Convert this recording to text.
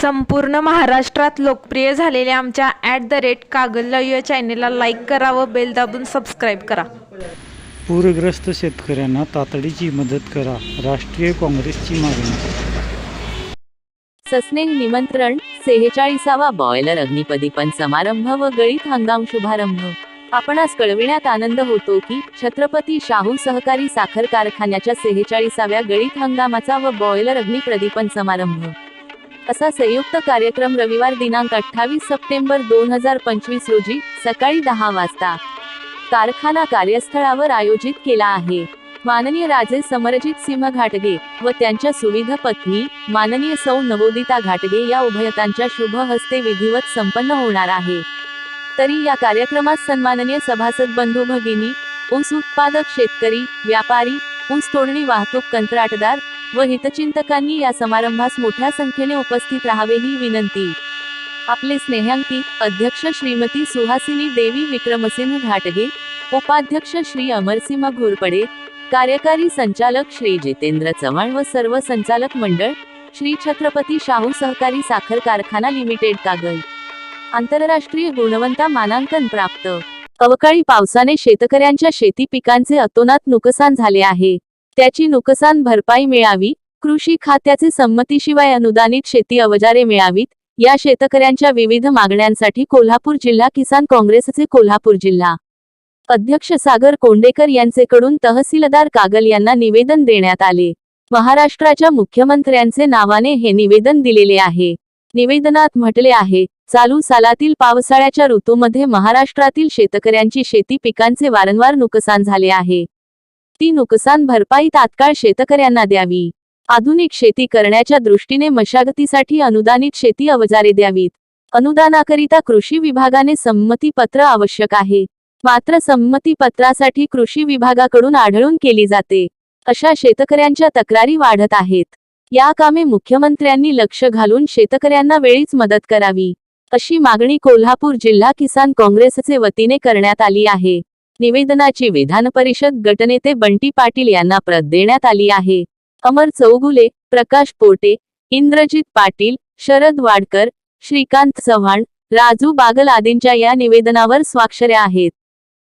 संपूर्ण महाराष्ट्रात लोकप्रिय झालेल्या आमच्या ॲट द रेट कागल या चॅनेलला लाईक करा व बेल दाबून सबस्क्राईब करा. पूरग्रस्त शेतकऱ्यांना तातडीची मदत करा. राष्ट्रीय काँग्रेसची मागणी. सस्नेह निमंत्रण सेहेचाळीसावा बॉयलर अग्निपदीपन समारंभ व गळीत हंगाम शुभारंभ. आपणास कळविण्यात आनंद होतो की छत्रपती शाहू सहकारी साखर कारखान्याच्या सेहेचाळीसाव्या गळीत हंगामाचा व बॉयलर अग्निप्रदीपन समारंभ. असा संयुक्त कार्यक्रम रविवार दिनांक अठ्ठावीस सप्टेंबर दोन हजार पंचवीस रोजी सकाळी दहा वाजता कारखाना कार्यस्थळावर आयोजित केला आहे. माननीय राजे समरजित सिंह घाटगे व त्यांच्या सुविध पत्नी माननीय सौ नवोदिता घाटगे या उभयतांच्या शुभ हस्ते विधिवत संपन्न होणार आहे. तरी या कार्यक्रमात सन्माननीय सभासद बंधू भगिनी ऊस उत्पादक शेतकरी व्यापारी ऊस तोडणी वाहतूक कंत्राटदार व हितचिंतकांनी या समारंभास मोठ्या संख्येने उपस्थित राहावे ही विनंती. आपले स्नेहांकित अध्यक्ष श्रीमती सुहासिनी देवी विक्रमसिंह घाटगे उपाध्यक्ष श्री अमरसिंह घोरपडे कार्यकारी संचालक श्री जितेंद्र चव्हाण व सर्व संचालक मंडळ श्री छत्रपती शाहू सहकारी साखर कारखाना लिमिटेड कागल. आंतरराष्ट्रीय गुणवंता मानांकन प्राप्त. अवकाळी पावसाने शेतकऱ्यांच्या शेती पिकांचे अतोनात नुकसान झाले आहे. त्याची नुकसान भरपाई मिळावी कृषी खात्याचे संमतीशिवाय अनुदानित शेती अवजारे मिळावीत या शेतकऱ्यांच्या विविध मागण्यांसाठी कोल्हापूर जिल्हा किसान काँग्रेसचे कोल्हापूर जिल्हा अध्यक्ष सागर कोंडेकर यांचेकडून तहसीलदार कागल यांना निवेदन देण्यात आले. महाराष्ट्राच्या मुख्यमंत्र्यांचे नावाने हे निवेदन दिलेले आहे. निवेदनात म्हटले आहे चालू सालातील पावसाळ्याच्या ऋतूमध्ये महाराष्ट्रातील शेतकऱ्यांची शेती पिकांचे वारंवार नुकसान झाले आहे. ती नुकसान भरपाई तात्काळ शेतकऱ्यांना द्यावी. आधुनिक शेती करण्याच्या दृष्टीने मशागतीसाठी अनुदानित शेती अवजारे द्यावीत. अनुदानाकरिता कृषी विभागाने संमती पत्र आवश्यक आहे. मात्र संमती पत्रासाठी कृषी विभागाकडून आढळून केली जाते. अशा शेतकऱ्यांच्या तक्रारी वाढत आहेत. या कामे मुख्यमंत्र्यांनी लक्ष घालून शेतकऱ्यांना वेळीच मदत करावी. अशी मागणी कोल्हापूर जिल्हा किसान काँग्रेसचे वतीने करण्यात आली आहे. निवेदनाची विधान परिषद गटनेते बंटी पाटील यांना प्रत देण्यात आली आहे. अमर चौगुले प्रकाश पोटे इंद्रजित पाटील शरद वाडकर श्रीकांत चव्हाण राजू बागल आदींच्या या निवेदनावर स्वाक्षऱ्या आहेत.